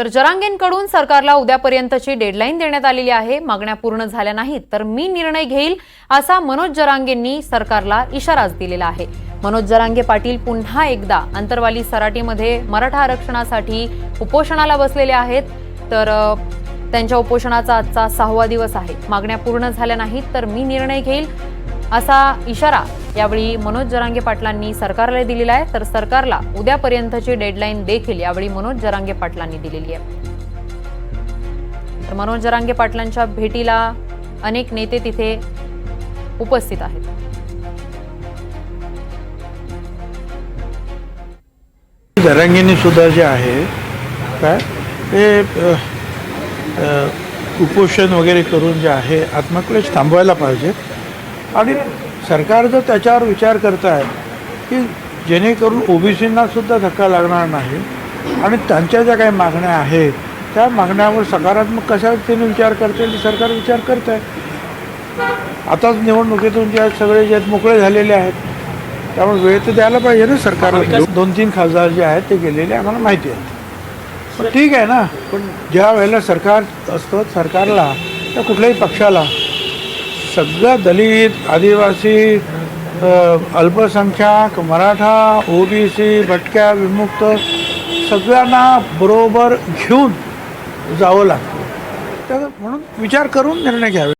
तर जरांगेंकडून सरकारला उद्यापर्यंतची डेडलाईन देण्यात आलेली आहे. मागण्या पूर्ण झाल्या नाहीत तर मी निर्णय घेईल असा मनोज जरांगेंनी सरकारला इशाराच दिलेला आहे. मनोज जरांगे पाटील पुन्हा एकदा अंतरवाली सराटीमध्ये मराठा आरक्षणासाठी उपोषणाला बसलेले आहेत. तर त्यांच्या उपोषणाचा आजचा सहावा दिवस आहे. मागण्या पूर्ण झाल्या नाहीत तर मी निर्णय घेईल असा इशारा यावेळी मनोज जरांगे पाटलांनी सरकारला दिलेला आहे. तर सरकारला उद्यापर्यंतची डेडलाईन देखील यावेळी मनोज जरांगे पाटलांनी दिलेली आहे. तर मनोज जरांगे पाटलांच्या भेटीला अनेक नेते तिथे उपस्थित आहेत. दरंगिनी सुद्धा जे आहे काय? ते कुपोषण उपोषण वगैरे करून जे आहे आत्मक्लेश थांबवायला पाहिजे आणि सरकार जर त्याच्यावर विचार करत आहे की जेणेकरून ओबीसींना सुद्धा धक्का लागणार नाही आणि त्यांच्या ज्या काही मागण्या आहेत त्या मागण्यावर सकारात्मक कशा रीतीने विचार करतील सरकार विचार करत आहे. आताच निवडणुकीतून जे सगळे जे आहेत मोकळे झालेले आहेत. त्यामुळे वेळ तर द्यायला पाहिजे ना सरकारला. दोन तीन खासदार जे आहेत ते गेलेले आम्हाला माहिती आहे. ठीक आहे ना? पण ज्या वेळेला सरकार असतं सरकारला त्या कुठल्याही पक्षाला सगळ्या दलित आदिवासी अल्पसंख्याक मराठा ओबीसी भटक्या विमुक्त सगळ्यांना बरोबर घेऊन जावं लागतं. तर म्हणून विचार करून निर्णय घ्यावे.